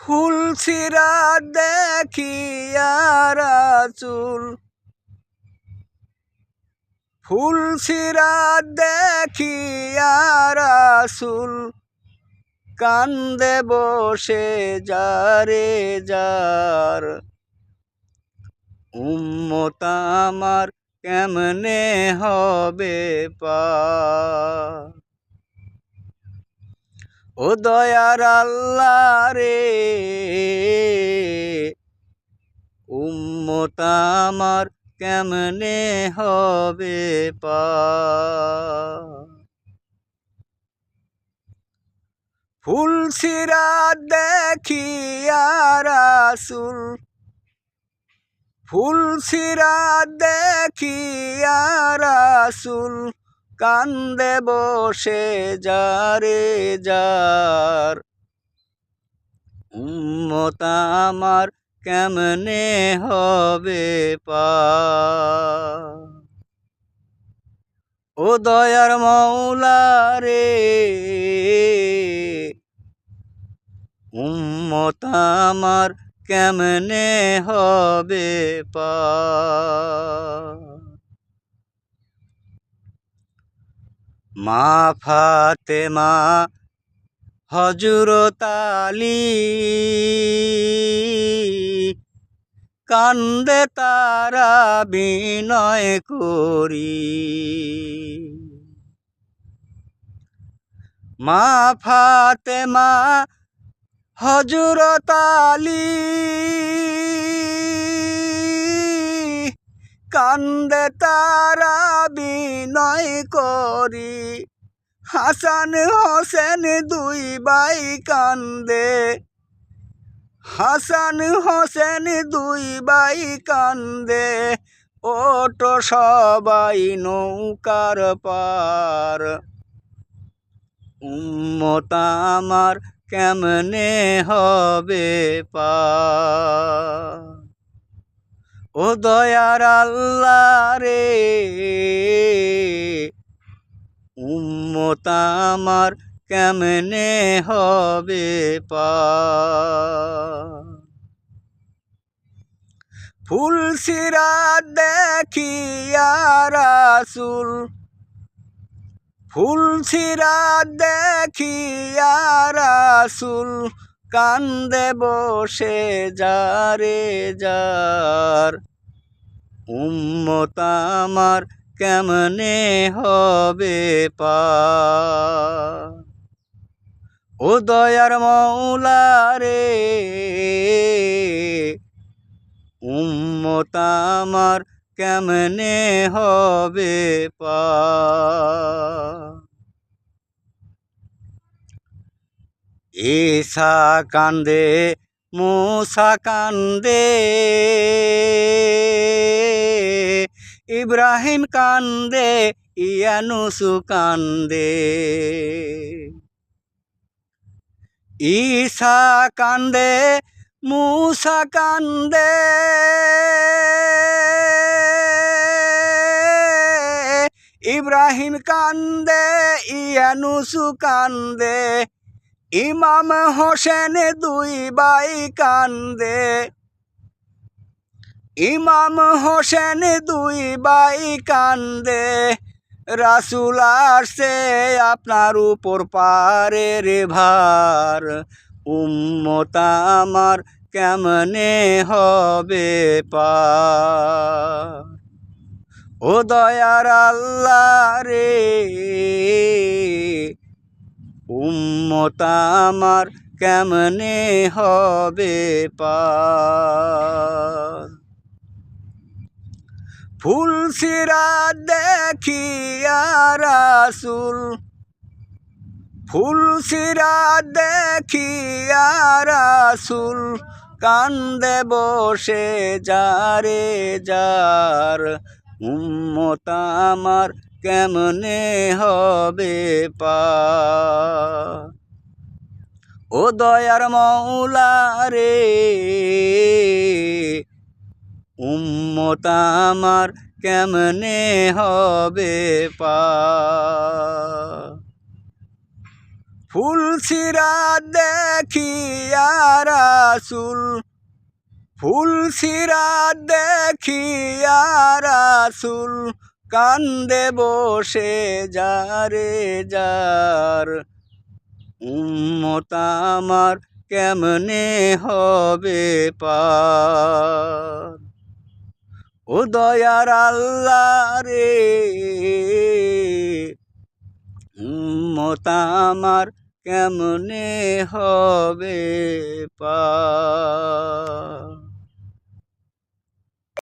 ফুল ছিরা দেখিয়া চুল ফুল ছিরা দেখিয়া রাসুল। কান্দে বসে যারে যার। উম্মত আমার কেমনে হবে পা ও দয়ার আল্লাহ রে। উম্মত কেমনে হবে পা? ফুল সিরা দেখিয়া রাসুল। ফুল সিরা দেখিয়া রাসুল। কান্দে বসে যারে যার। উম্মত আমার কেমনে হবে পা ও দয়ার মৌলা রে, উম্মত আমার কেমনে হবে পা মা ফাতেমা হজরত আলী কান্দে তারা বিনয় করি। মা ফাতেমা হজরত কান্দে তারা বিনয় করি। হাসান হোসেন দুই বাই কান্দে। হাসান হোসেন দুই বাই কান্দে। ওটো সবাই নৌকার পার। উম্মত আমার কেমনে হবে পা ও দয়ার আল্লাহ রে উম্মত আমার কেমনে হবে পা ফুল সিরা দেখিয়া রাসুল, ফুল ছিরা দেখিয়া রাসুল কান্দে বসে যারে যার। উম্মত আমার কেমনে হবে পা? ও দয়ার মৌলা রে, উম্মত আমার কেমনে হবে পা? ঈসা কান্দে, মুসা কান্দে ইব্রাহিম কান্দে, ইয়ানুসু কান্দে। ঈসা কান্দে, মুসা কান্দে। ইব্রাহিম কান্দে, ইয়ানুসু কান্দে। ইমাম হোসেন দুই বাই কান্দে। ইমাম হোসেন দুই বাই কান্দে। রাসুল আসছে আপনার উপর পারে রে ভার। উম্মত আমার কেমনে হবে পা ও দয়ার আল্লাহ রে, উম্মত আমার কেমনে হবে পা ফুল সিরা দেখিয়া রাসুল। ফুল সিরা দেখিয়া রাসুল কান্দে বসে, যারে যার উম্মত আমার কেমনে হবে পা ও দয়ার মৌলা রে উম্মত আমার কেমনে হবে পা? ফুল ছিরা দেখিয়া রাসুল, ফুল সিরাত দেখিয়া রাসুল কান্দে বসে যারে যার। উম্মত আমার কেমনে হবে পার ও দয়ার আল্লাহ রে মতামার কেমনে হবে পা?